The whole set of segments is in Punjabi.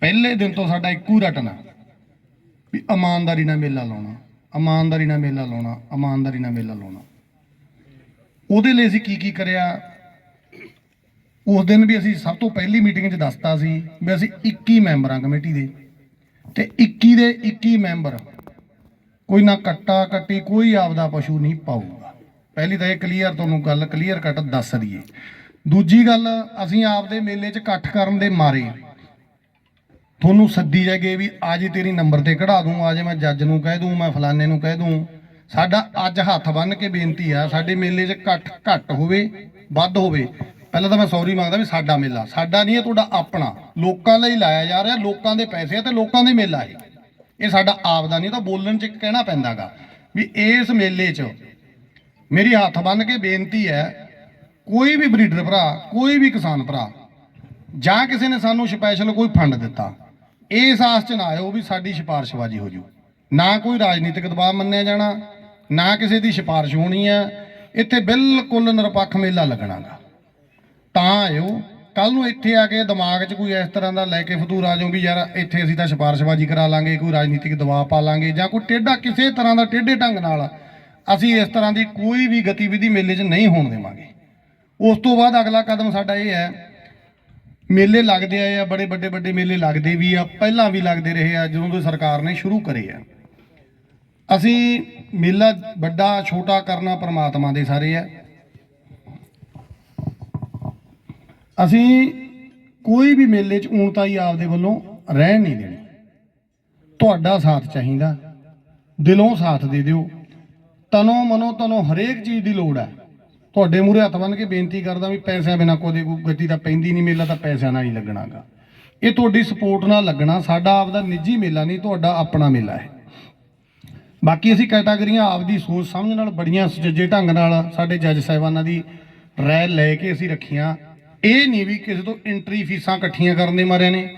ਪਹਿਲੇ ਦਿਨ ਤੋਂ ਸਾਡਾ ਇੱਕੋ ਹੀ ਰਟਨਾ। ਵੀ ਇਮਾਨਦਾਰੀ ਨਾਲ ਮੇਲਾ ਲਾਉਣਾ, ਇਮਾਨਦਾਰੀ ਨਾਲ ਮੇਲਾ ਲਾਉਣਾ, ਇਮਾਨਦਾਰੀ ਨਾਲ ਮੇਲਾ ਲਾਉਣਾ। ਉਹਦੇ ਲਈ ਅਸੀਂ ਕੀ ਕੀ ਕਰਿਆ? ਉਸ ਦਿਨ ਵੀ ਅਸੀਂ ਸਭ ਤੋਂ ਪਹਿਲੀ ਮੀਟਿੰਗ 'ਚ ਦੱਸਤਾ ਸੀ ਵੀ ਅਸੀਂ 21 ਮੈਂਬਰਾਂ ਕਮੇਟੀ ਦੇ। ਤੇ 21 ਦੇ 21 ਮੈਂਬਰ ਕੋਈ ਨਾ ਕੱਟਾ ਕੱਟੀ, ਕੋਈ ਆਪਦਾ ਪਸ਼ੂ ਨਹੀਂ ਪਾਊਗਾ। ਪਹਿਲੀ ਤਾਂ ਇਹ ਕਲੀਅਰ ਤੁਹਾਨੂੰ ਗੱਲ ਕਲੀਅਰ ਕੱਟ ਦੱਸ ਦਈਏ। ਦੂਜੀ ਗੱਲ, ਅਸੀਂ ਆਪਦੇ ਮੇਲੇ 'ਚ ਇਕੱਠ ਕਰਨ ਦੇ ਮਾਰੇ। ਤੁਹਾਨੂੰ ਸੱਦੀ ਜਾਗੇ ਵੀ ਅੱਜ ਤੇਰੀ ਨੰਬਰ ਤੇ ਕਢਾ ਦੂੰ ਅੱਜ ਮੈਂ ਜੱਜ ਨੂੰ ਕਹਿ ਦੂੰ, ਮੈਂ ਫਲਾਣੇ ਨੂੰ ਕਹਿ ਦੂੰ। ਸਾਡਾ ਅੱਜ ਹੱਥ ਬੰਨ ਕੇ ਬੇਨਤੀ ਆ, ਸਾਡੇ ਮੇਲੇ 'ਚ ਇਕੱਠ ਘੱਟ ਹੋਵੇ, ਵੱਧ ਹੋਵੇ। ਪਹਿਲਾਂ ਤਾਂ ਮੈਂ ਸੌਰੀ ਮੰਗਦਾ ਵੀ ਸਾਡਾ ਮੇਲਾ, ਸਾਡਾ ਨਹੀਂ ਹੈ, ਤੁਹਾਡਾ ਆਪਣਾ। ਲੋਕਾਂ ਲਈ ਲਾਇਆ ਜਾ ਰਿਹਾ, ਲੋਕਾਂ ਦੇ ਪੈਸੇ ਆ ਤੇ ਲੋਕਾਂ ਦੇ ਮੇਲਾ ਹੈ ਇਹ ਸਾਡਾ ਆਪ ਦਾ ਨਹੀਂ ਤਾਂ ਬੋਲਣ 'ਚ ਕਹਿਣਾ ਪੈਂਦਾਗਾ। ਵੀ ਇਸ ਮੇਲੇ 'ਚ ਮੇਰੀ ਹੱਥ ਬੰਨ ਕੇ ਬੇਨਤੀ ਹੈ, ਕੋਈ ਵੀ ਬਰੀਡਰ ਭਰਾ, ਕੋਈ ਵੀ ਕਿਸਾਨ ਭਰਾ, ਜਾਂ ਕਿਸੇ ਨੇ ਸਾਨੂੰ ਸਪੈਸ਼ਲ ਕੋਈ ਫੰਡ ਦਿੱਤਾ ਇਸ ਆਸ ਚ ਨਾ ਆਇਓ ਵੀ ਸਾਡੀ ਸਿਫਾਰਿਸ਼ਬਾਜ਼ੀ ਹੋ ਜੂ। ਨਾ ਕੋਈ ਰਾਜਨੀਤਿਕ ਦਬਾਅ ਮੰਨਿਆ ਜਾਣਾ, ਨਾ ਕਿਸੇ ਦੀ ਸਿਫਾਰਿਸ਼ ਹੋਣੀ ਆ। ਇੱਥੇ ਬਿਲਕੁਲ ਨਿਰਪੱਖ ਮੇਲਾ ਲੱਗਣਾਗਾ ਤਾਂ ਆਇਓ ਕੱਲ ਨੂੰ ਇੱਥੇ ਆ ਕੇ ਦਿਮਾਗ 'ਚ ਕੋਈ ਇਸ ਤਰ੍ਹਾਂ ਦਾ ਲੈ ਕੇ ਫਤੂਰ ਆ ਜਾਓ ਵੀ ਯਾਰ ਇੱਥੇ ਅਸੀਂ ਤਾਂ ਸਿਫਾਰਿਸ਼ਬਾਜ਼ੀ ਕਰਾ ਲਾਂਗੇ, ਕੋਈ ਰਾਜਨੀਤਿਕ ਦਬਾਅ ਪਾ ਲਾਂਗੇ ਜਾਂ ਕੋਈ ਟੇਢਾ ਕਿਸੇ ਤਰ੍ਹਾਂ ਦਾ ਟੇਢੇ ਢੰਗ ਨਾਲ ਅਸੀਂ ਇਸ ਤਰ੍ਹਾਂ ਦੀ ਕੋਈ ਵੀ ਗਤੀਵਿਧੀ ਮੇਲੇ 'ਚ ਨਹੀਂ ਹੋਣ ਦੇਵਾਂਗੇ। ਉਸ ਤੋਂ ਬਾਅਦ ਅਗਲਾ ਕਦਮ ਸਾਡਾ ਇਹ ਹੈ ਮੇਲੇ ਲੱਗਦੇ ਆਏ ਆ, ਬੜੇ ਵੱਡੇ ਵੱਡੇ ਮੇਲੇ ਲੱਗਦੇ ਵੀ ਆ, ਪਹਿਲਾਂ ਵੀ ਲੱਗਦੇ ਰਹੇ ਆ, ਜਦੋਂ ਤੋਂ ਸਰਕਾਰ ਨੇ ਸ਼ੁਰੂ ਕਰੇ ਆ। ਅਸੀਂ ਮੇਲਾ ਵੱਡਾ, ਛੋਟਾ ਕਰਨਾ ਪਰਮਾਤਮਾ ਦੇ ਸਾਰੇ ਆ। ਅਸੀਂ ਕੋਈ ਵੀ ਮੇਲੇ 'ਚ ਊਣਤਾਈ ਆਪਦੇ ਵੱਲੋਂ ਰਹਿਣ ਨਹੀਂ ਦੇਣੀ। ਤੁਹਾਡਾ ਸਾਥ ਚਾਹੀਦਾ, ਦਿਲੋਂ ਸਾਥ ਦੇ ਦਿਓ। ਤਨੋਂ ਮਨੋਂ ਤਨੋਂ ਹਰੇਕ ਚੀਜ਼ ਦੀ ਲੋੜ ਹੈ ਤੁਹਾਡੇ ਮੂਹਰੇ ਹੱਥ ਬੰਨ ਕੇ ਬੇਨਤੀ ਕਰਦਾ ਵੀ ਪੈਸਿਆਂ ਬਿਨਾ ਕੋਈ ਕੋਈ ਗਤੀ ਤਾਂ ਪੈਂਦੀ ਨਹੀਂ, ਮੇਲਾ ਤਾਂ ਪੈਸਿਆਂ ਨਾਲ ਹੀ ਲੱਗਣਾਗਾ। ਇਹ ਤੁਹਾਡੀ ਸਪੋਰਟ ਨਾਲ ਲੱਗਣਾ, ਸਾਡਾ ਆਪਦਾ ਨਿੱਜੀ ਮੇਲਾ ਨਹੀਂ, ਤੁਹਾਡਾ ਆਪਣਾ ਮੇਲਾ ਹੈ। ਬਾਕੀ ਅਸੀਂ ਕੈਟਾਗਰੀਆਂ ਆਪਦੀ ਸੋਚ ਸਮਝ ਨਾਲ, ਬੜੀਆਂ ਸੁਚੱਜੇ ਢੰਗ ਨਾਲ ਸਾਡੇ ਜੱਜ ਸਾਹਿਬਾਨਾਂ ਦੀ ਰਾਏ ਲੈ ਕੇ ਅਸੀਂ ਰੱਖੀਆਂ। ਇਹ ਨਹੀਂ ਵੀ ਕਿਸੇ ਤੋਂ ਐਂਟਰੀ ਫੀਸਾਂ ਇਕੱਠੀਆਂ ਕਰਨ ਦੇ ਮਾਰੇ ਨੇ,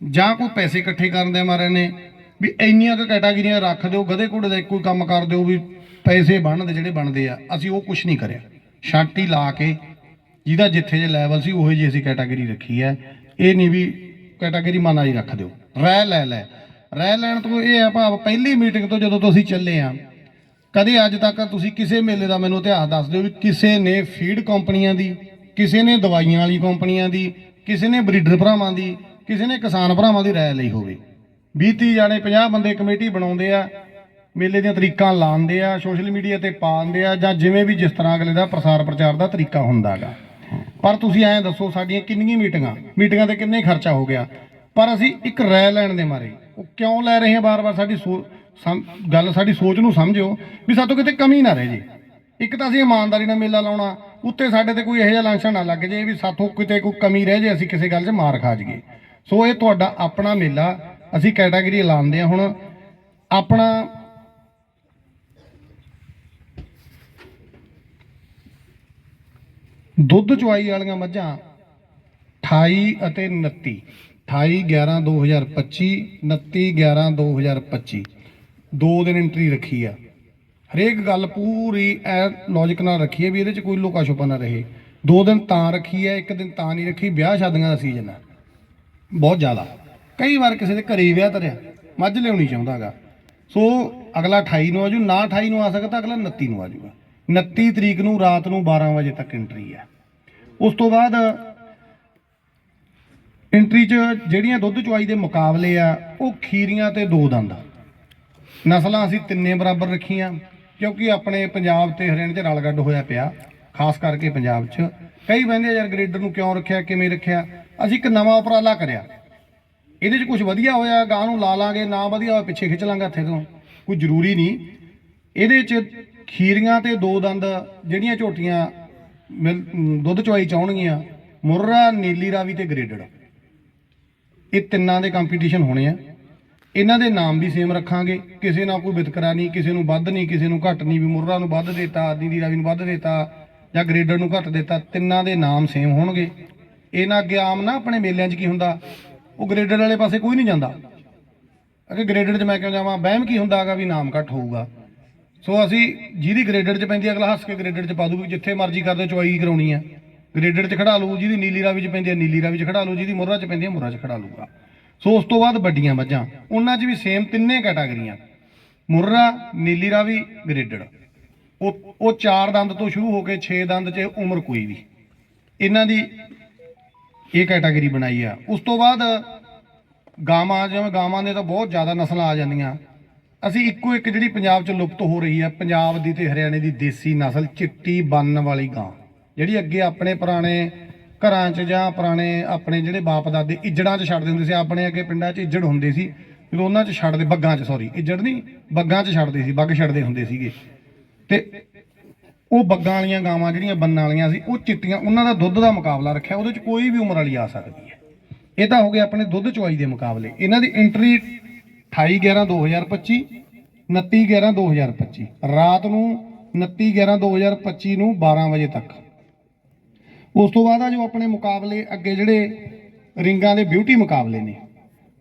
ਜਾਂ ਕੋਈ ਪੈਸੇ ਇਕੱਠੇ ਕਰਨ ਦੇ ਮਾਰੇ ਨੇ, ਵੀ ਇੰਨੀਆਂ ਕੁ ਕੈਟਾਗਰੀਆਂ ਰੱਖ ਦਿਓ ਗਧੇ ਘੋੜੇ ਦਾ ਇੱਕੋ ਹੀ ਕੰਮ ਕਰ ਦਿਓ, ਵੀ ਪੈਸੇ ਬਣਦੇ ਜਿਹੜੇ ਬਣਦੇ ਆ, ਅਸੀਂ ਉਹ ਕੁਝ ਨਹੀਂ ਕਰਿਆ। ਛਾਂਟੀ ਲਾ ਕੇ ਜਿਹਦਾ ਜਿੱਥੇ ਜੇ ਲੈਵਲ ਸੀ, ਉਹੀ ਜੀ ਅਸੀਂ ਕੈਟਾਗਰੀ ਰੱਖੀ ਹੈ। ਇਹ ਨਹੀਂ ਵੀ ਕੈਟਾਗਰੀ ਮਾਨਾ ਹੀ ਰੱਖ ਦਿਓ। ਰਹਿ ਲੈ ਲੈ। ਰਹਿ ਲੈਣ ਤੋਂ ਇਹ ਆ ਭਾਵ ਪਹਿਲੀ ਮੀਟਿੰਗ ਤੋਂ ਜਦੋਂ ਤੁਸੀਂ ਚੱਲੇ ਆ, ਕਦੇ ਅੱਜ ਤੱਕ ਤੁਸੀਂ ਕਿਸੇ ਮੇਲੇ ਦਾ ਮੈਨੂੰ ਇਤਿਹਾਸ ਦੱਸ ਦਿਓ ਵੀ ਕਿਸੇ ਨੇ ਫੀਡ ਕੰਪਨੀਆਂ ਦੀ, ਕਿਸੇ ਨੇ ਦਵਾਈਆਂ ਵਾਲੀ ਕੰਪਨੀਆਂ ਦੀ, ਕਿਸੇ ਨੇ ਬਰੀਡਰ ਭਰਾਵਾਂ ਦੀ, ਕਿਸੇ ਨੇ ਕਿਸਾਨ ਭਰਾਵਾਂ ਦੀ ਰਾਏ ਲਈ ਹੋਵੇ। 20 30 ਜਾਣੇ 50 ਬੰਦੇ ਕਮੇਟੀ ਬਣਾਉਂਦੇ ਆ ਮੇਲੇ ਦੀਆਂ ਤਰੀਕਾਂ ਲਾਉਂਦੇ ਆ ਸੋਸ਼ਲ ਮੀਡੀਆ ਤੇ ਪਾਉਂਦੇ ਆ ਜਾਂ ਜਿਵੇਂ ਵੀ ਜਿਸ ਤਰ੍ਹਾਂ ਅਗਲੇ ਦਾ ਪ੍ਰਸਾਰ ਪ੍ਰਚਾਰ ਦਾ ਤਰੀਕਾ ਹੁੰਦਾਗਾ ਪਰ ਤੁਸੀਂ ਐਂ ਦੱਸੋ, ਸਾਡੀਆਂ ਕਿੰਨੀਆਂ ਮੀਟਿੰਗਾਂ? ਮੀਟਿੰਗਾਂ ਤੇ ਕਿੰਨੇ ਖਰਚਾ ਹੋ ਗਿਆ? ਪਰ ਅਸੀਂ ਇੱਕ ਰਾਏ ਲੈਣ ਦੇ ਮਾਰੇ। ਉਹ ਕਿਉਂ ਲੈ ਰਹੇ ਹਾਂ ਬਾਰ-ਬਾਰ ਸਾਡੀ ਸੋ- ਸਮ- ਗੱਲ ਸਾਡੀ ਸੋਚ ਨੂੰ ਸਮਝਿਓ ਵੀ ਸਾਤੋਂ ਕਿਤੇ ਕਮੀ ਨਾ ਰਹਿ ਜੇ। ਇੱਕ ਤਾਂ ਅਸੀਂ ਇਮਾਨਦਾਰੀ ਨਾਲ ਮੇਲਾ ਲਾਉਣਾ, ਉੱਤੇ ਸਾਡੇ ਤੇ ਕੋਈ ਇਹੋ ਜਿਹਾ ਲਾਂਛਾ ਨਾ ਲੱਗ ਜੇ ਵੀ ਸਾਥੋਂ ਕਿਤੇ ਕੋਈ ਕਮੀ ਰਹਿ ਜੇ, ਅਸੀਂ ਕਿਸੇ ਗੱਲ 'ਚ ਮਾਰ ਖਾ ਜਾਈਏ। ਸੋ ਇਹ ਤੁਹਾਡਾ ਆਪਣਾ ਮੇਲਾ, ਅਸੀਂ ਕੈਟਾਗਰੀ ਲਾਉਂਦੇ ਹਾਂ ਹੁਣ। ਆਪਣਾ ਦੁੱਧ ਚੁਆਈ ਵਾਲੀਆਂ ਮੱਝਾਂ 28 ਅਤੇ 29 28 11 2025 29 11 2025 ਦੋ ਦਿਨ ਐਂਟਰੀ ਰੱਖੀ ਆ। ਹਰੇਕ ਗੱਲ ਪੂਰੀ ਐ ਲੌਜੀਕ ਨਾਲ ਰੱਖੀ ਹੈ ਵੀ ਇਹਦੇ 'ਚ ਕੋਈ ਲੁਕਾ ਛੁਪਾ ਨਾ ਰਹੇ। ਦੋ ਦਿਨ ਤਾਂ ਰੱਖੀ ਹੈ ਇੱਕ ਦਿਨ ਤਾਂ ਨਹੀਂ ਰੱਖੀ। ਵਿਆਹ ਸ਼ਾਦੀਆਂ ਦਾ ਸੀਜ਼ਨ ਆ। ਬਹੁਤ ਜ਼ਿਆਦਾ। ਕਈ ਵਾਰ ਕਿਸੇ ਦੇ ਘਰੇ ਹੀ ਵਿਆਹ ਧਰਿਆ, ਮੱਝ ਲਿਆਉਣੀ ਚਾਹੁੰਦਾਗਾ ਸੋ ਅਗਲਾ 28 ਨੂੰ ਆਜੂ ਨਾ 28 ਨੂੰ ਆ ਸਕਦਾ, ਅਗਲਾ 29 ਨੂੰ ਆਜੂਗਾ 29 ਤਰੀਕ ਨੂੰ ਰਾਤ ਨੂੰ 12 ਵਜੇ ਤੱਕ ਐਂਟਰੀ ਹੈ। ਉਸ ਤੋਂ ਬਾਅਦ ਐਂਟਰੀ 'ਚ ਜਿਹੜੀਆਂ ਦੁੱਧ ਚੁਆਈ ਦੇ ਮੁਕਾਬਲੇ ਆ, ਉਹ ਖੀਰੀਆਂ ਤੇ ਦੋ ਦੰਦ। ਨਸਲਾਂ ਅਸੀਂ ਤਿੰਨੇ ਬਰਾਬਰ ਰੱਖੀਆਂ, ਕਿਉਂਕਿ ਆਪਣੇ ਪੰਜਾਬ ਤੇ ਹਰਿਆਣੇ 'ਚ ਰਲਗੱਡ ਹੋਇਆ ਪਿਆ, ਖਾਸ ਕਰਕੇ ਪੰਜਾਬ 'ਚ। ਕਈ ਕਹਿੰਦੇ ਯਾਰ ਗ੍ਰੇਡਰ ਨੂੰ ਕਿਉਂ ਰੱਖਿਆ, ਕਿਵੇਂ ਰੱਖਿਆ? ਅਸੀਂ ਇੱਕ ਨਵਾਂ ਉਪਰਾਲਾ ਕਰਿਆ। ਇਹਦੇ 'ਚ ਕੁਝ ਵਧੀਆ ਹੋਇਆ ਗਾਂ ਨੂੰ ਲਾ ਲਾਂਗੇ, ਨਾ ਵਧੀਆ ਹੋਇਆ, ਪਿੱਛੇ ਖਿੱਚ ਲਾਂਗੇ ਹੱਥੇ ਤੋਂ। ਕੋਈ ਜ਼ਰੂਰੀ ਨਹੀਂ। ਇਹਦੇ 'ਚ ਖੀਰੀਆਂ ਤੇ ਦੋ ਦੰਦ ਜਿਹੜੀਆਂ ਝੋਟੀਆਂ ਮਿਲ- ਅਮ, ਦੁੱਧ ਚਵਾਈ ਚਾਹਣਗੀਆਂ ਮੁਰਰਾ, ਨੀਲੀ ਰਾਵੀ ਤੇ ਗ੍ਰੇਡਡ। ਇਹ ਤਿੰਨਾਂ ਦੇ ਕੰਪੀਟੀਸ਼ਨ ਹੋਣੇ ਆ। ਇਹਨਾਂ ਦੇ ਨਾਮ ਵੀ ਸੇਮ ਰੱਖਾਂਗੇ। ਕਿਸੇ ਨਾਲ ਕੋਈ ਵਿਤਕਰਾ ਨਹੀਂ, ਕਿਸੇ ਨੂੰ ਵੱਧ ਨਹੀਂ, ਕਿਸੇ ਨੂੰ ਘੱਟ ਨਹੀਂ, ਵੀ ਮੁਰਰਾ ਨੂੰ ਵੱਧ ਦੇਤਾ, ਨੀਲੀ ਰਾਵੀ ਨੂੰ ਵੱਧ ਦਿੱਤਾ ਜਾਂ ਗ੍ਰੇਡਰ ਨੂੰ ਘੱਟ ਦਿੱਤਾ, ਤਿੰਨਾਂ ਦੇ ਨਾਮ ਸੇਮ ਹੋਣਗੇ। ਇਹਨਾਂ ਅੱਗੇ ਆਮ ਨਾ ਆਪਣੇ ਮੇਲਿਆਂ 'ਚ ਕੀ ਹੁੰਦਾ, ਉਹ ਗ੍ਰੇਡਰ ਵਾਲੇ ਪਾਸੇ ਕੋਈ ਨਹੀਂ ਜਾਂਦਾ। ਅਗੇ ਗ੍ਰੇਡਡ 'ਚ ਮੈਂ ਕਿਉਂ ਜਾਵਾਂ, ਵਹਿਮ ਕੀ ਹੁੰਦਾ ਹੈਗਾ ਵੀ ਨਾਮ ਘੱਟ ਹੋਊਗਾ। ਸੋ ਅਸੀਂ ਜਿਹਦੀ ਗ੍ਰੇਡਡ 'ਚ ਪੈਂਦੀ ਹੈ, ਅਗਲਾ ਹੱਸ ਕੇ ਗ੍ਰੇਡਡ 'ਚ ਪਾ ਦੂ ਜਿੱਥੇ ਮਰਜ਼ੀ ਕਰਦੇ ਚੁਆਈ ਕਰਾਉਣੀ ਆ। ਗ੍ਰੇਡਡ 'ਚ ਖੜਾ ਲੂ ਜਿਹਦੀ ਨੀਲੀ ਰਾਵੀ 'ਚ ਪੈਂਦੀ ਹੈ ਨੀਲੀ ਰਾਵੀ 'ਚ ਖੜਾ ਲੂ ਜਿਹਦੀ ਮੁਰਰਾ 'ਚ ਪੈਂਦੀ ਹੈ ਮੁਰਰਾ 'ਚ ਖੜਾ ਲੂਗਾ ਸੋ ਉਸ ਤੋਂ ਬਾਅਦ ਵੱਡੀਆਂ ਮੱਝਾਂ ਉਹਨਾਂ 'ਚ ਵੀ ਸੇਮ ਤਿੰਨੇ ਕੈਟਾਗਰੀਆਂ ਮੁਰਰਾ ਨੀਲੀ ਰਾਵੀ ਗ੍ਰੇਡਡ ਉਹ ਉਹ ਚਾਰ ਦੰਦ ਤੋਂ ਸ਼ੁਰੂ ਹੋ ਕੇ 6 ਦੰਦ 'ਚ ਉਮਰ ਕੋਈ ਵੀ। ਇਹਨਾਂ ਦੀ ਇਹ ਕੈਟਾਗਰੀ ਬਣਾਈ ਆ। ਉਸ ਤੋਂ ਬਾਅਦ ਗਾਵਾਂ ਜਿਵੇਂ ਗਾਵਾਂ ਦੇ ਤਾਂ ਬਹੁਤ ਜ਼ਿਆਦਾ ਨਸਲਾਂ ਆ ਜਾਂਦੀਆਂ। ਅਸੀਂ ਇੱਕੋ ਇੱਕ ਜਿਹੜੀ ਪੰਜਾਬ 'ਚ ਲੁਪਤ ਹੋ ਰਹੀ ਹੈ, ਪੰਜਾਬ ਦੀ ਤੇ ਹਰਿਆਣੇ ਦੀ ਦੇਸੀ ਨਸਲ, ਚਿੱਟੀ ਬੰਨ ਵਾਲੀ ਗਾਂ, ਜਿਹੜੀ ਅੱਗੇ ਆਪਣੇ ਪੁਰਾਣੇ ਘਰਾਂ 'ਚ ਜਾਂ ਪੁਰਾਣੇ ਆਪਣੇ ਜਿਹੜੇ ਬਾਪ ਦਾਦੇ ਇੱਜੜਾਂ 'ਚ ਛੱਡਦੇ ਹੁੰਦੇ ਸੀ, ਆਪਣੇ ਅੱਗੇ ਪਿੰਡਾਂ 'ਚ ਇੱਜੜ ਹੁੰਦੇ ਸੀ, ਜਦੋਂ ਉਹਨਾਂ 'ਚ ਛੱਡਦੇ, ਬੱਗਾਂ 'ਚ ਸੌਰੀ ਇੱਜੜ ਨਹੀਂ, ਬੱਗਾਂ 'ਚ ਛੱਡਦੇ ਸੀ, ਬੱਗ ਛੱਡਦੇ ਹੁੰਦੇ ਸੀਗੇ। ਤੇ ਉਹ ਬੱਗਾਂ ਵਾਲੀਆਂ ਗਾਵਾਂ ਜਿਹੜੀਆਂ ਬੰਨਾਂ ਵਾਲੀਆਂ ਸੀ, ਉਹ ਚਿੱਟੀਆਂ, ਉਹਨਾਂ ਦਾ ਦੁੱਧ ਦਾ ਮੁਕਾਬਲਾ ਰੱਖਿਆ, ਉਹਦੇ 'ਚ ਕੋਈ ਵੀ ਉਮਰ ਵਾਲੀ ਆ ਸਕਦੀ ਹੈ। ਇਹ ਤਾਂ ਹੋ ਗਿਆ ਆਪਣੇ ਦੁੱਧ ਚੁਆਈ ਦੇ ਮੁਕਾਬਲੇ। ਇਹਨਾਂ ਦੀ ਐਂਟਰੀ 28 11 2025 29 11 2025 ਰਾਤ ਨੂੰ 29 11 2025 ਨੂੰ 12 ਵਜੇ ਤੱਕ। ਉਸ ਤੋਂ ਬਾਅਦ ਆ ਜੋ ਆਪਣੇ ਮੁਕਾਬਲੇ ਅੱਗੇ ਜਿਹੜੇ ਰਿੰਗਾਂ ਦੇ ਬਿਊਟੀ ਮੁਕਾਬਲੇ ਨੇ,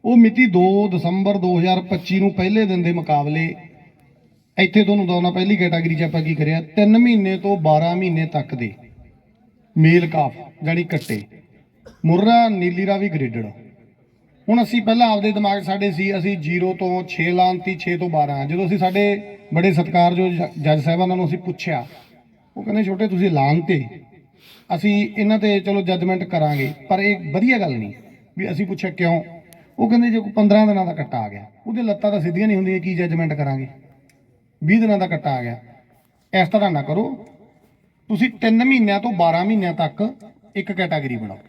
ਉਹ ਮਿਤੀ 2 ਦਸੰਬਰ 2025 ਨੂੰ ਪਹਿਲੇ ਦਿਨ ਦੇ ਮੁਕਾਬਲੇ, ਇੱਥੇ ਤੁਹਾਨੂੰ ਦੋਨਾ ਪਹਿਲੀ ਕੈਟਾਗਰੀ 'ਚ ਆਪਾਂ ਕੀ ਕਰਿਆ 3 ਮਹੀਨੇ ਤੋਂ 12 ਮਹੀਨੇ ਤੱਕ ਦੇ ਮੇਲ ਕਾਫ ਜਾਨੀ ਕੱਟੇ। ਮੁਰਰਾ, ਨੀਲੀ ਰਾਵੀ ਗ੍ਰੇਡਡ ਹੁਣ ਅਸੀਂ ਪਹਿਲਾਂ ਆਪਦੇ ਦਿਮਾਗ 'ਚ ਸਾਡੇ ਸੀ, ਅਸੀਂ 0 ਤੋਂ 6 ਲਾਂਤੀ 6 ਤੋਂ 12 ਜਦੋਂ ਅਸੀਂ ਸਾਡੇ ਬੜੇ ਸਤਿਕਾਰਯੋਗ ਜ- ਜੱਜ ਸਾਹਿਬਾਨਾਂ ਨੂੰ ਅਸੀਂ ਪੁੱਛਿਆ, ਉਹ ਕਹਿੰਦੇ, ਛੋਟੇ, ਤੁਸੀਂ ਲਾਂਘ ਤੇ ਅਸੀਂ ਇਹਨਾਂ ਤੇ ਚਲੋ ਜੱਜਮੈਂਟ ਕਰਾਂਗੇ, ਪਰ ਇਹ ਵਧੀਆ ਗੱਲ ਨਹੀਂ, ਵੀ ਅਸੀਂ ਪੁੱਛਿਆ ਕਿਉਂ? ਉਹ ਕਹਿੰਦੇ, ਜੇ ਕੋਈ 15 ਦਿਨਾਂ ਦਾ ਕੱਟਾ ਆ ਗਿਆ, ਉਹਦੇ ਲੱਤਾਂ ਤਾਂ ਸਿੱਧੀਆਂ ਨਹੀਂ ਹੁੰਦੀਆਂ, ਕੀ ਜੱਜਮੈਂਟ ਕਰਾਂਗੇ? 20 ਦਿਨਾਂ ਦਾ ਕੱਟਾ ਆ ਗਿਆ। ਇਸ ਤਰ੍ਹਾਂ ਨਾ ਕਰੋ, ਤੁਸੀਂ 3 ਮਹੀਨਿਆਂ ਤੋਂ 12 ਮਹੀਨਿਆਂ ਤੱਕ ਇੱਕ ਕੈਟਾਗਰੀ ਬਣਾਓ।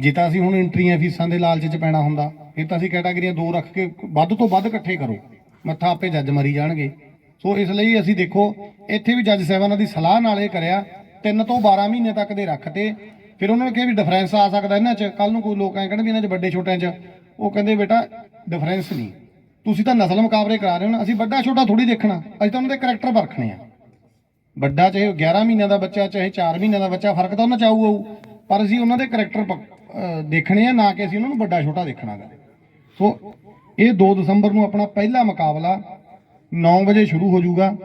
ਜੇ ਤਾਂ ਅਸੀਂ ਹੁਣ ਐਂਟਰੀਆਂ ਫੀਸਾਂ ਦੇ ਲਾਲਚ 'ਚ ਪੈਣਾ ਹੁੰਦਾ, ਫਿਰ ਤਾਂ ਅਸੀਂ ਕੈਟਾਗਰੀਆਂ ਦੋ ਰੱਖ ਕੇ ਵੱਧ ਤੋਂ ਵੱਧ ਇਕੱਠੇ ਕਰੋ। ਮੱਥਾ ਆਪੇ ਜੱਜ ਮਰੀ ਜਾਣਗੇ। ਸੋ ਇਸ ਲਈ ਅਸੀਂ ਦੇਖੋ, ਇੱਥੇ ਵੀ ਜੱਜ ਸਾਹਿਬਾਨਾਂ ਦੀ ਸਲਾਹ ਨਾਲ ਇਹ ਕਰਿਆ 3 ਤੋਂ 12 ਮਹੀਨੇ ਤੱਕ ਦੇ ਰੱਖਤੇ। ਫਿਰ ਉਹਨਾਂ ਨੇ ਕਿਹਾ ਵੀ ਡਿਫਰੈਂਸ ਆ ਸਕਦਾ ਇਹਨਾਂ 'ਚ ਕੱਲ ਨੂੰ ਕੋਈ ਲੋਕ ਐਂ ਕਹਿੰਦੇ ਵੀ ਇਹਨਾਂ 'ਚ ਵੱਡੇ ਛੋਟਿਆਂ 'ਚ। ਉਹ ਕਹਿੰਦੇ, ਬੇਟਾ ਡਿਫਰੈਂਸ ਨਹੀਂ। ਤੁਸੀਂ ਤਾਂ ਨਸਲ ਮੁਕਾਬਲੇ ਕਰਾ ਰਹੇ ਹੋ ਨਾ, ਅਸੀਂ ਵੱਡਾ ਛੋਟਾ ਥੋੜੀ ਦੇਖਣਾ। ਅਸੀਂ ਤਾਂ ਉਹਨਾਂ ਦੇ ਕਰੈਕਟਰ ਪਰਖਣੇ ਆ। ਵੱਡਾ ਚਾਹੇ 11 ਮਹੀਨਿਆਂ ਦਾ ਬੱਚਾ, ਚਾਹੇ 4 ਮਹੀਨਿਆਂ ਦਾ ਬੱਚਾ, ਫ਼ਰਕ ਤਾਂ ਉਹਨਾਂ ਚ ਆਊ ਆਊ ਪਰ ਅਸੀਂ ਉਹਨਾਂ ਦੇ ਕਰੈਕਟਰ ਦੇਖਣੇ ਆ, ਨਾ ਕਿ ਅਸੀਂ ਉਹਨਾਂ ਨੂੰ ਵੱਡਾ ਛੋਟਾ ਦੇਖਣਾ ਗਾ ਸੋ ਇਹ 2 ਦਸੰਬਰ ਨੂੰ ਆਪਣਾ ਪਹਿਲਾ ਮੁਕਾਬਲਾ 9 ਵਜੇ ਸ਼ੁਰੂ ਹੋ ਜਾਊਗਾ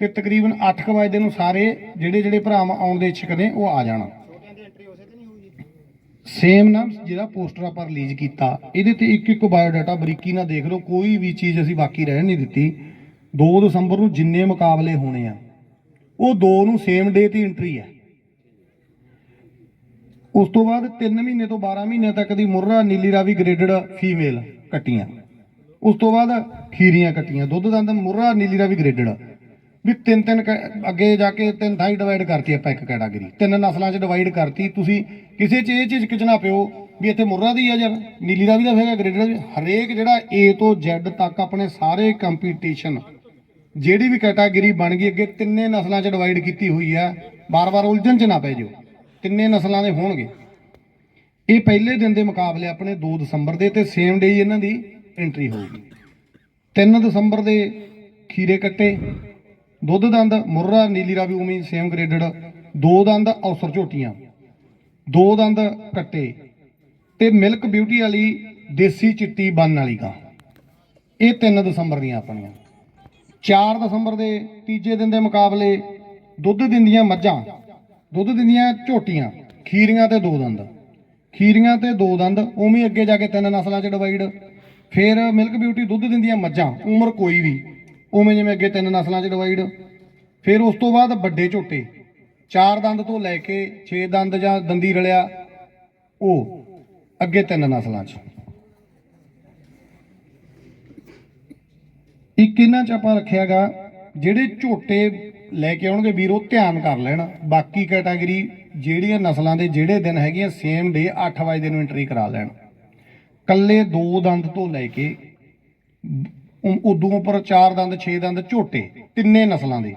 ਤੇ ਤਕਰੀਬਨ 8 ਵਜੇ ਦੇ ਨੂੰ ਸਾਰੇ ਜਿਹੜੇ ਜਿਹੜੇ ਭਰਾ ਆਉਣ ਦੇ ਇੱਛਕ ਨੇ, ਉਹ ਆ ਜਾਣਾ। ਸੇਮ ਨਾ ਜਿਹੜਾ ਪੋਸਟਰ ਆਪਾਂ ਰਿਲੀਜ਼ ਕੀਤਾ, ਇਹਦੇ ਤੇ ਇੱਕ ਇੱਕ ਬਾਇਓਡਾਟਾ ਬਰੀਕੀ ਨਾਲ ਦੇਖ ਲਓ, ਕੋਈ ਵੀ ਚੀਜ਼ ਅਸੀਂ ਬਾਕੀ ਰਹਿਣ ਨਹੀਂ ਦਿੱਤੀ। 2 ਦਸੰਬਰ ਨੂੰ ਜਿੰਨੇ ਮੁਕਾਬਲੇ ਹੋਣੇ ਆ, ਉਹ ਦੋ ਨੂੰ ਸੇਮ ਡੇ ਤੇ ਐਂਟਰੀ ਹੈ ਉਸ ਤੋਂ ਬਾਅਦ 3 ਮਹੀਨੇ ਤੋਂ 12 ਮਹੀਨੇ ਤੱਕ ਦੀ ਮੁਰਰਾ ਨੀਲੀ ਰਾਵੀ ਗ੍ਰੇਡਡ ਫੀਮੇਲ ਕੱਟੀਆਂ। ਉਸ ਤੋਂ ਬਾਅਦ ਖੀਰੀਆਂ ਕੱਟੀਆਂ। ਦੁੱਧ ਦੰਦ ਮੁਰਰਾ ਨੀਲੀ ਰਾਵੀ ਗ੍ਰੇਡਡ ਵੀ ਤਿੰਨ ਤਿੰਨ ਕੈ- ਅੱਗੇ ਜਾ ਕੇ ਤਿੰਨ ਥਾਈ ਡਿਵਾਈਡ ਕਰਤੀ ਆਪਾਂ ਇੱਕ ਕੈਟਾਗਰੀ ਤਿੰਨ ਨਸਲਾਂ 'ਚ ਡਿਵਾਈਡ ਕਰਤੀ। ਤੁਸੀਂ ਕਿਸੇ 'ਚ ਇਹ ਚੀਜ਼ 'ਚ ਪਿਓ ਵੀ ਇੱਥੇ ਮੁਰਰਾ ਦੀ ਆ ਯਾਰ ਨੀਲੀ ਰਾਵੀ ਦਾ ਹੈਗਾ ਗ੍ਰੇਡਡ ਹਰੇਕ ਜਿਹੜਾ A ਤੋਂ Z ਤੱਕ ਆਪਣੇ ਸਾਰੇ ਕੰਪੀਟੀਸ਼ਨ ਜਿਹੜੀ ਵੀ ਕੈਟਾਗਰੀ ਬਣ ਗਈ, ਅੱਗੇ ਤਿੰਨੇ ਨਸਲਾਂ 'ਚ ਡਿਵਾਈਡ ਕੀਤੀ ਹੋਈ ਆ। ਬਾਰ-ਬਾਰ ਉਲਝਣ 'ਚ ਨਾ ਪੈ ਜਿਓ। ਤਿੰਨੇ ਨਸਲਾਂ ਦੇ ਹੋਣਗੇ? ਇਹ ਪਹਿਲੇ ਦਿਨ ਦੇ ਮੁਕਾਬਲੇ ਆਪਣੇ 2 ਦਸੰਬਰ ਦੇ ਤੇ ਸੇਮ ਡੇ ਹੀ ਇਹਨਾਂ ਦੀ ਐਂਟਰੀ ਹੋਊਗੀ। 3 ਦਸੰਬਰ ਦੇ ਖੀਰੇ ਕੱਟੇ, ਦੁੱਧ ਦੰਦ, ਮੁਰਰਾ, ਨੀਲੀ ਰਾਵੀ ਉਮੀ ਸੇਮ ਗ੍ਰੇਡਡ ਦੋ ਦੰਦ, ਔਸਰ ਝੋਟੀਆਂ, ਦੋ ਦੰਦ ਕੱਟੇ ਤੇ ਮਿਲਕ ਬਿਊਟੀ ਵਾਲੀ ਦੇਸੀ ਚਿੱਟੀ ਬੰਨ ਵਾਲੀ ਗਾਂ। ਇਹ 3 ਦਸੰਬਰ ਦੀਆਂ ਆਪਣੀਆਂ। 4 ਦਸੰਬਰ ਦੇ ਤੀਜੇ ਦਿਨ ਦੇ ਮੁਕਾਬਲੇ ਦੁੱਧ ਦਿੰਦੀਆਂ ਮੱਝਾਂ ਦੁੱਧ ਦਿੰਦੀਆਂ ਝੋਟੀਆਂ, ਖੀਰੀਆਂ ਤੇ ਦੋ ਦੰਦ। ਖੀਰੀਆਂ ਤੇ ਦੋ ਦੰਦ, ਉਵੇਂ ਅੱਗੇ ਜਾ ਕੇ ਤਿੰਨ ਨਸਲਾਂ 'ਚ ਡਿਵਾਈਡ ਫਿਰ ਮਿਲਕ ਬਿਊਟੀ ਦੁੱਧ ਦਿੰਦੀਆਂ ਮੱਝਾਂ, ਉਮਰ ਕੋਈ ਵੀ, ਉਵੇਂ ਜਿਵੇਂ ਅੱਗੇ ਤਿੰਨ ਨਸਲਾਂ 'ਚ ਡਿਵਾਈਡ ਫਿਰ ਉਸ ਤੋਂ ਬਾਅਦ ਵੱਡੇ ਝੋਟੇ, ਚਾਰ ਦੰਦ ਤੋਂ ਲੈ ਕੇ 6 ਦੰਦ ਜਾਂ ਦੰਦੀ ਰਲਿਆ, ਉਹ ਅੱਗੇ ਤਿੰਨ ਨਸਲਾਂ 'ਚ। ਇੱਕ ਇਹਨਾਂ 'ਚ ਆਪਾਂ ਰੱਖਿਆਗਾ, ਜਿਹੜੇ ਝੋਟੇ ਲੈ ਕੇ ਆਉਣਗੇ ਵੀਰ, ਉਹ ਧਿਆਨ ਕਰ ਲੈਣ। ਬਾਕੀ ਕੈਟਾਗਰੀ ਜਿਹੜੀਆਂ ਨਸਲਾਂ ਦੇ ਜਿਹੜੇ ਦਿਨ ਹੈਗੀਆਂ ਸੇਮ ਡੇ 8 ਵਜੇ ਨੂੰ ਐਂਟਰੀ ਕਰਾ ਲੈਣ। ਕੱਲੇ ਦੋ ਦੰਦ ਤੋਂ ਲੈ ਕੇ ਉਦੋਂ ਉੱਪਰ ਚਾਰ ਦੰਦ, ਛੇ ਦੰਦ, ਝੋਟੇ, ਤਿੰਨੇ ਨਸਲਾਂ ਦੇ।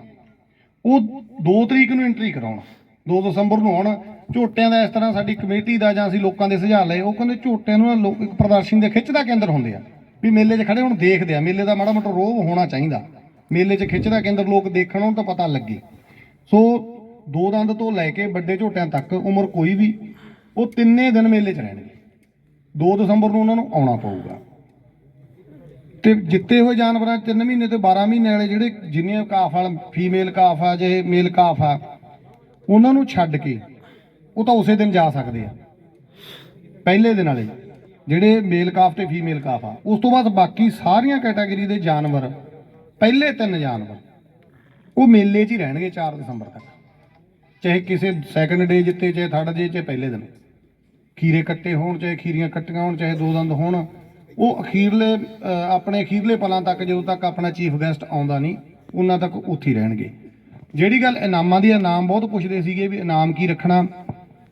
ਉਹ 2 ਤਰੀਕ ਨੂੰ ਐਂਟਰੀ ਕਰਾਉਣ। 2 ਦਸੰਬਰ ਨੂੰ ਆਉਣ। ਝੋਟਿਆਂ ਦਾ ਇਸ ਤਰ੍ਹਾਂ ਸਾਡੀ ਕਮੇਟੀ ਦਾ ਜਾਂ ਅਸੀਂ ਲੋਕਾਂ ਦੇ ਸੁਝਾਅ ਲਏ, ਉਹ ਕਹਿੰਦੇ ਝੋਟਿਆਂ ਨੂੰ ਲੋਕ ਪ੍ਰਦਰਸ਼ਨ ਦੇ ਖਿੱਚ ਦਾ ਕੇਂਦਰ ਹੁੰਦੇ ਆ। ਵੀ ਮੇਲੇ 'ਚ ਖੜੇ ਹੁਣ ਦੇਖਦੇ ਆ। ਮੇਲੇ ਦਾ ਮਾੜਾ ਮੋਟਾ ਰੋਹ ਹੋਣਾ ਚਾਹੀਦਾ। ਮੇਲੇ 'ਚ ਖਿੱਚਦਾ ਕੇਂਦਰ ਲੋਕ ਦੇਖਣ ਨੂੰ ਤਾਂ ਪਤਾ ਲੱਗੇ। ਸੋ ਦੋ ਦੰਦ ਤੋਂ ਲੈ ਕੇ ਵੱਡੇ ਝੋਟਿਆਂ ਤੱਕ ਉਮਰ ਕੋਈ ਵੀ ਉਹ ਤਿੰਨੇ ਦਿਨ ਮੇਲੇ 'ਚ ਰਹਿਣਗੇ। 2 ਦਸੰਬਰ ਨੂੰ ਉਹਨਾਂ ਨੂੰ ਆਉਣਾ ਪਊਗਾ। ਤੇ ਜਿੱਤੇ ਹੋਏ ਜਾਨਵਰਾਂ 3 ਮਹੀਨੇ ਤੇ 12 ਮਹੀਨੇ ਵਾਲੇ ਜਿਹੜੇ ਜਿੰਨੇ ਕਾਫ ਵਾਲ ਫੀਮੇਲ ਕਾਫ ਆ ਜੇ ਮੇਲ ਕਾਫ ਆ, ਉਹਨਾਂ ਨੂੰ ਛੱਡ ਕੇ ਉਹ ਤਾਂ ਉਸੇ ਦਿਨ ਜਾ ਸਕਦੇ ਆ। ਪਹਿਲੇ ਦਿਨ ਵਾਲੇ ਜਿਹੜੇ ਮੇਲ ਕਾਫ ਤੇ ਫੀਮੇਲ ਕਾਫ ਆ। ਉਸ ਤੋਂ ਬਾਅਦ ਬਾਕੀ ਸਾਰੀਆਂ ਕੈਟਾਗਰੀ ਦੇ ਜਾਨਵਰ ਪਹਿਲੇ ਤਿੰਨ ਜਾਨਵਰ। ਉਹ ਮੇਲੇ 'ਚ ਹੀ ਰਹਿਣਗੇ 4 ਦਸੰਬਰ ਤੱਕ। ਚਾਹੇ ਕਿਸੇ ਸੈਕੰਡ ਡੇ ਜਿੱਤੇ, ਚਾਹੇ ਥਰਡ ਡੇ ਚਾਹੇ ਪਹਿਲੇ ਦਿਨ। ਖੀਰੇ ਕੱਟੇ ਹੋਣ, ਚਾਹੇ ਖੀਰੀਆਂ ਕੱਟੀਆਂ ਹੋਣ, ਚਾਹੇ ਦੋ ਦੰਦ ਹੋਣ। ਉਹ ਅਖੀਰਲੇ ਆਪਣੇ ਅਖੀਰਲੇ ਪਲਾਂ ਤੱਕ ਜਦੋਂ ਤੱਕ ਆਪਣਾ ਚੀਫ ਗੈਸਟ ਆਉਂਦਾ ਨਹੀਂ, ਉਹਨਾਂ ਤੱਕ ਉੱਥੇ ਹੀ ਰਹਿਣਗੇ। ਜਿਹੜੀ ਗੱਲ ਇਨਾਮਾਂ ਦੀ ਇਨਾਮ ਬਹੁਤ ਪੁੱਛਦੇ ਸੀਗੇ ਵੀ ਇਨਾਮ ਕੀ ਰੱਖਣਾ।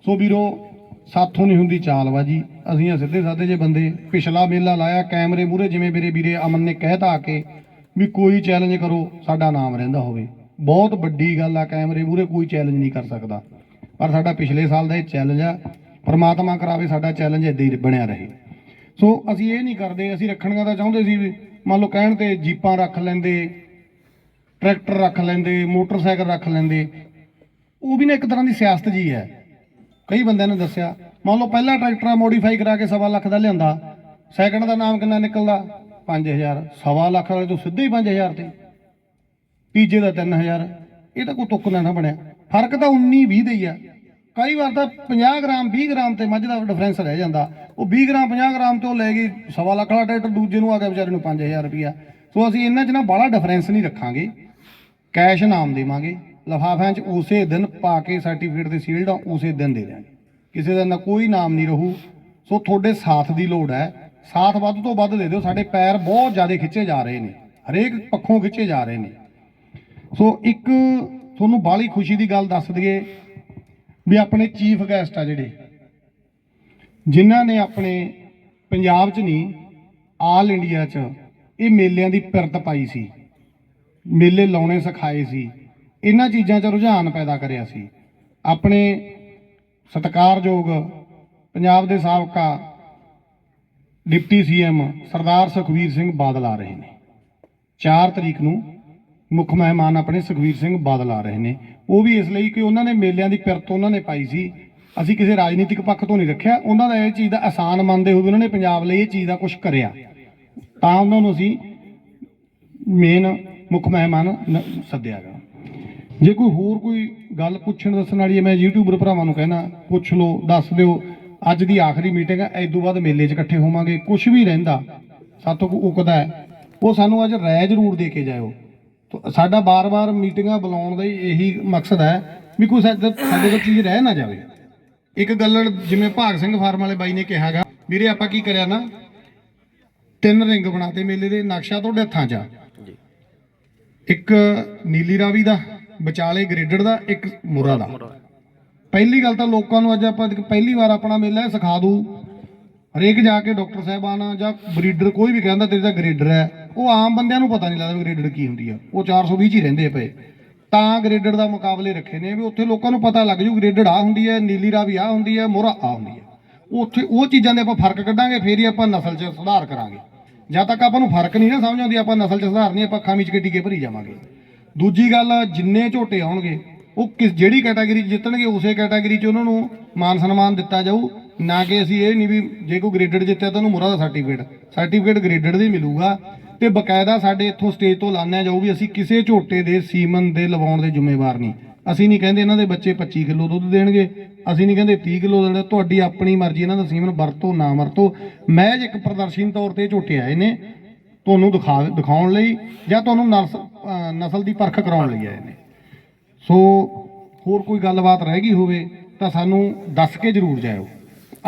ਸੋ ਵੀਰੋ, ਸਾਥੋਂ ਨਹੀਂ ਹੁੰਦੀ ਚਾਲਬਾਜੀ। ਅਸੀਂ ਸਿੱਧੇ ਸਾਦੇ ਜੇ ਬੰਦੇ। ਪਿਛਲਾ ਮੇਲਾ ਲਾਇਆ ਕੈਮਰੇ ਮੂਰੇ ਜਿਵੇਂ ਮੇਰੇ ਵੀਰੇ ਅਮਨ ਨੇ ਕਹਿਤਾ ਆ ਕੇ। ਵੀ ਕੋਈ ਚੈਲੰਜ ਕਰੋ, ਸਾਡਾ ਨਾਮ ਰਹਿੰਦਾ ਹੋਵੇ। ਬਹੁਤ ਵੱਡੀ ਗੱਲ ਆ, ਕੈਮਰੇ ਮੂਰੇ ਕੋਈ ਚੈਲੰਜ ਨਹੀਂ ਕਰ ਸਕਦਾ। ਪਰ ਸਾਡਾ ਪਿਛਲੇ ਸਾਲ ਦਾ ਇਹ ਚੈਲੰਜ ਆ, ਪਰਮਾਤਮਾ ਕਰਾਵੇ ਸਾਡਾ ਚੈਲੰਜ ਏਦਾਂ ਹੀ ਬਣਿਆ ਰਹੇ। ਸੋ ਅਸੀਂ ਇਹ ਨਹੀਂ ਕਰਦੇ, ਅਸੀਂ ਰੱਖਣੀਆਂ ਤਾਂ ਚਾਹੁੰਦੇ ਸੀ ਵੀ, ਮੰਨ ਲਓ ਕਹਿਣ ਤੇ ਜੀਪਾਂ ਰੱਖ ਲੈਂਦੇ, ਟਰੈਕਟਰ ਰੱਖ ਲੈਂਦੇ, ਮੋਟਰਸਾਈਕਲ ਰੱਖ ਲੈਂਦੇ, ਉਹ ਵੀ ਨਾ ਇੱਕ ਤਰ੍ਹਾਂ ਦੀ ਸਿਆਸਤ ਜੀ ਹੈ। ਕਈ ਬੰਦਿਆਂ ਨੇ ਦੱਸਿਆ, ਮੰਨ ਲਓ ਪਹਿਲਾ ਟਰੈਕਟਰ ਮੋਡੀਫਾਈ ਕਰਾ ਕੇ ਸਵਾ ਲੱਖ ਦਾ ਲਿਆਂਦਾ ਸੈਕੰਡ ਦਾ ਨਾਮ ਕਿੰਨਾ ਨਿਕਲਦਾ? 5000 ਸਵਾ ਲੱਖ ਵਾਲੇ ਤੋਂ ਸਿੱਧੇ ਹੀ 5000 ਤੇ। ਤੀਜੇ ਦਾ 3000 ਇਹ ਤਾਂ ਕੋਈ ਤੁੱਕ ਨਾ ਨਾ ਬਣਿਆ। ਫ਼ਰਕ ਤਾਂ 19 20 ਦਾ ਹੀ ਆ। ਕਈ ਵਾਰ ਤਾਂ 50 ਗ੍ਰਾਮ 20 ਗ੍ਰਾਮ ਤੇ ਮੱਝ ਦਾ ਡਿਫਰੈਂਸ ਰਹਿ ਜਾਂਦਾ। ਉਹ 20 ਗ੍ਰਾਮ 50 ਗ੍ਰਾਮ ਤੋਂ ਲੈ ਗਈ ਸਵਾ ਲੱਖ ਵਾਲਾ ਟਰੈਕਟਰ ਦੂਜੇ ਨੂੰ ਆ ਗਿਆ ਵਿਚਾਰੇ ਨੂੰ 5000 ਰੁਪਿਆ ਸੋ ਅਸੀਂ ਇਹਨਾਂ 'ਚ ਨਾ ਬਾਹਲਾ ਡਿਫਰੈਂਸ ਨਹੀਂ ਰੱਖਾਂਗੇ। ਕੈਸ਼ ਨਾਮ ਦੇਵਾਂਗੇ। ਲਫਾਫਿਆਂ 'ਚ ਉਸੇ ਦਿਨ ਪਾ ਕੇ ਸਰਟੀਫਿਕੇਟ ਤੇ ਸੀਲਡ ਉਸੇ ਦਿਨ ਦੇ ਦਿਆਂਗੇ। ਕਿਸੇ ਦਾ ਨਾ ਕੋਈ ਨਾਮ ਨਹੀਂ ਰਹੂ। ਸੋ ਤੁਹਾਡੇ ਸਾਥ ਦੀ ਲੋੜ ਹੈ। ਸਾਥ ਵੱਧ ਤੋਂ ਵੱਧ ਦੇ ਦਿਓ, ਸਾਡੇ ਪੈਰ ਬਹੁਤ ਜ਼ਿਆਦਾ ਖਿੱਚੇ ਜਾ ਰਹੇ ਨੇ, ਹਰੇਕ ਪੱਖੋਂ ਖਿੱਚੇ ਜਾ ਰਹੇ ਨੇ। ਸੋ ਇੱਕ ਤੁਹਾਨੂੰ ਬਾਹਲੀ ਖੁਸ਼ੀ ਦੀ ਗੱਲ ਦੱਸ ਦਈਏ ਵੀ ਆਪਣੇ ਚੀਫ ਗੈਸਟ ਆ ਜਿਹੜੇ, ਜਿਨ੍ਹਾਂ ਨੇ ਆਪਣੇ ਪੰਜਾਬ 'ਚ ਨਹੀਂ, ਆਲ ਇੰਡੀਆ 'ਚ ਇਹ ਮੇਲਿਆਂ ਦੀ ਪਿਰਤ ਪਾਈ ਸੀ, ਮੇਲੇ ਲਾਉਣੇ ਸਿਖਾਏ ਸੀ, ਇਹਨਾਂ ਚੀਜ਼ਾਂ 'ਚ ਰੁਝਾਨ ਪੈਦਾ ਕਰਿਆ ਸੀ। ਆਪਣੇ ਸਤਿਕਾਰਯੋਗ ਪੰਜਾਬ ਦੇ ਸਾਬਕਾ ਡਿਪਟੀ ਸੀਐਮ ਸਰਦਾਰ ਸੁਖਵੀਰ ਸਿੰਘ ਬਾਦਲ ਆ ਰਹੇ ਨੇ। 4 ਤਰੀਕ ਨੂੰ ਮੁੱਖ ਮਹਿਮਾਨ ਆਪਣੇ ਸੁਖਵੀਰ ਸਿੰਘ ਬਾਦਲ ਆ ਰਹੇ ਨੇ। ਉਹ ਵੀ ਇਸ ਲਈ ਕਿ ਉਹਨਾਂ ਨੇ ਮੇਲਿਆਂ ਦੀ ਪਿਰਤ ਉਹਨਾਂ ਨੇ ਪਾਈ ਸੀ। ਅਸੀਂ ਕਿਸੇ ਰਾਜਨੀਤਿਕ ਪੱਖ ਤੋਂ ਨਹੀਂ ਰੱਖਿਆ। ਉਹਨਾਂ ਦਾ ਇਹ ਚੀਜ਼ ਦਾ ਆਸਾਨ ਮੰਨਦੇ ਹੋਏ ਉਹਨਾਂ ਨੇ ਪੰਜਾਬ ਲਈ ਇਹ ਚੀਜ਼ ਦਾ ਕੁਝ ਕਰਿਆ। ਤਾਂ ਉਹਨਾਂ ਨੂੰ ਅਸੀਂ ਮੇਨ ਮੁੱਖ ਮਹਿਮਾਨ ਨ- ਸੱਦਿਆ ਗਾ। ਜੇ ਕੋਈ ਹੋਰ ਕੋਈ ਗੱਲ ਪੁੱਛਣ ਦੱਸਣ ਵਾਲੀ ਹੈ, ਮੈਂ ਯੂਟਿਊਬਰ ਭਰਾਵਾਂ ਨੂੰ ਕਹਿਣਾ, ਪੁੱਛ ਲਓ, ਦੱਸ ਦਿਓ। ਅੱਜ ਦੀ ਆਖਰੀ ਮੀਟਿੰਗ ਹੈ ਇਸ ਤੋਂ ਬਾਅਦ ਮੇਲੇ 'ਚ ਇਕੱਠੇ ਹੋਵਾਂਗੇ ਕੁਝ ਵੀ ਰਹਿੰਦਾ ਸਾਤੋਂ ਕੋਈ ਉਕਦਾ ਹੈ ਉਹ ਸਾਨੂੰ ਅੱਜ ਰਾਏ ਜ਼ਰੂਰ ਦੇ ਕੇ ਜਾਇਓ। ਤੋ ਸਾਡਾ ਬਾਰ-ਬਾਰ ਮੀਟਿੰਗਾਂ ਬੁਲਾਉਣ ਦਾ ਹੀ ਇਹੀ ਮਕਸਦ ਹੈ ਵੀ ਕੋਈ ਸਾਡੇ ਸਾਡੇ ਕੋਲ ਚੀਜ਼ ਰਹਿ ਨਾ ਜਾਵੇ। ਇੱਕ ਗੱਲ ਜਿਵੇਂ ਭਾਗ ਸਿੰਘ ਫਾਰਮ ਵਾਲੇ ਬਾਈ ਨੇ ਕਿਹਾਗਾ ਵੀਰੇ ਆਪਾਂ ਕੀ ਕਰਿਆ ਨਾ ਤਿੰਨ ਰਿੰਗ ਬਣਾਤੇ ਮੇਲੇ ਦੇ ਨਕਸ਼ਾ ਤੁਹਾਡੇ ਹੱਥਾਂ 'ਚ ਆ। ਇੱਕ ਨੀਲੀ ਰਾਵੀ ਦਾ ਵਿਚਾਲੇ ਗ੍ਰੇਡਡ ਦਾ ਇੱਕ ਮੁਰਾ ਦਾ। ਪਹਿਲੀ ਗੱਲ ਤਾਂ ਲੋਕਾਂ ਨੂੰ ਅੱਜ ਆਪਾਂ ਪਹਿਲੀ ਵਾਰ ਆਪਣਾ ਮੇਲਾ ਸਿਖਾ ਦੂ ਹਰੇਕ ਜਾ ਕੇ ਡਾਕਟਰ ਸਾਹਿਬਾਨ ਜਾਂ ਬਰੀਡਰ ਕੋਈ ਵੀ ਕਹਿੰਦਾ ਤੇਰੇ ਦਾ ਗ੍ਰੇਡਰ ਹੈ। ਉਹ ਆਮ ਬੰਦਿਆਂ ਨੂੰ ਪਤਾ ਨਹੀਂ ਲੱਗਦਾ ਵੀ ਗ੍ਰੇਡਰ ਕੀ ਹੁੰਦੀ ਆ। ਉਹ 420 ਚ ਹੀ ਰਹਿੰਦੇ ਪਏ ਤਾਂ ਗ੍ਰੇਡਰ ਦਾ ਮੁਕਾਬਲੇ ਰੱਖੇ ਨੇ ਵੀ ਉੱਥੇ ਲੋਕਾਂ ਨੂੰ ਪਤਾ ਲੱਗ ਜੂ ਗ੍ਰੇਡਡ ਆ ਹੁੰਦੀ ਹੈ ਨੀਲੀ ਰਾਵੀ ਆ ਹੁੰਦੀ ਹੈ ਮੋਹਰਾ ਆ ਹੁੰਦੀ ਹੈ ਉੱਥੇ ਉਹ ਚੀਜ਼ਾਂ ਦੇ ਆਪਾਂ ਫ਼ਰਕ ਕੱਢਾਂਗੇ, ਫੇਰ ਹੀ ਆਪਾਂ ਨਸਲ 'ਚ ਸੁਧਾਰ ਕਰਾਂਗੇ। ਜਦ ਤੱਕ ਆਪਾਂ ਨੂੰ ਫ਼ਰਕ ਨਹੀਂ ਨਾ ਸਮਝ ਆਉਂਦੀ, ਆਪਾਂ ਨਸਲ 'ਚ ਸੁਧਾਰ ਨਹੀਂ, ਆਪਾਂ ਅੱਖਾਂ ਵਿੱਚ ਕੇ ਟੀਕੇ ਭਰੀ ਜਾਵਾਂਗੇ। ਦੂਜੀ ਗੱਲ, ਜਿੰਨੇ ਝੋਟੇ ਆਉਣਗੇ ਉਹ ਕਿਸ ਜਿਹੜੀ ਕੈਟਾਗਰੀ 'ਚ ਜਿੱਤਣਗੇ, ਉਸੇ ਕੈਟਾਗਰੀ 'ਚ ਉਹਨਾਂ ਨੂੰ ਮਾਨ ਸਨਮਾਨ ਦਿੱਤਾ ਜਾਊ। ਨਾ ਕਿ ਅਸੀਂ ਇਹ ਨਹੀਂ ਵੀ ਜੇ ਕੋਈ ਗ੍ਰੇਡਡ ਜਿੱਤਿਆ ਤਾਂ ਉਹਨੂੰ ਮੁਰਾ ਦਾ ਸਰਟੀਫਿਕੇਟ ਸਰਟੀਫਿਕੇਟ ਗ੍ਰੇਡਡ ਦੇ ਮਿਲੂਗਾ। ਤੇ ਬਕਾਇਦਾ ਸਾਡੇ ਇੱਥੋਂ ਸਟੇਜ ਤੋਂ ਲਾਣਿਆ ਜਾਊ ਵੀ ਅਸੀਂ ਕਿਸੇ ਝੋਟੇ ਦੇ, ਸੀਮਨ ਦੇ ਲਵਾਉਣ ਦੇ ਜ਼ਿੰਮੇਵਾਰ ਨਹੀਂ। ਅਸੀਂ ਨਹੀਂ ਕਹਿੰਦੇ ਇਹਨਾਂ ਦੇ ਬੱਚੇ 25 ਕਿਲੋ ਦੁੱਧ ਦੇਣਗੇ। ਅਸੀਂ ਨਹੀਂ ਕਹਿੰਦੇ 30 ਕਿਲੋ ਦੇਣਗੇ ਤੁਹਾਡੀ ਆਪਣੀ ਮਰਜ਼ੀ, ਇਹਨਾਂ ਦਾ ਸੀਮਨ ਵਰਤੋ, ਨਾ ਵਰਤੋ। ਮਹਿਜ ਇੱਕ ਪ੍ਰਦਰਸ਼ਨੀ ਤੌਰ ਤੇ ਝੋਟੇ ਆਏ ਨੇ, ਤੁਹਾਨੂੰ ਦਿਖਾ ਦਿਖਾਉਣ ਲਈ ਜਾਂ ਤੁਹਾਨੂੰ ਨਸ- ਨਸਲ ਦੀ ਪਰਖ ਕਰਾਉਣ ਲਈ ਆਏ ਨੇ। ਸੋ ਹੋਰ ਕੋਈ ਗੱਲਬਾਤ ਰਹਿ ਗਈ ਹੋਵੇ ਤਾਂ ਸਾਨੂੰ ਦੱਸ ਕੇ ਜਰੂਰ ਜਾਇਓ।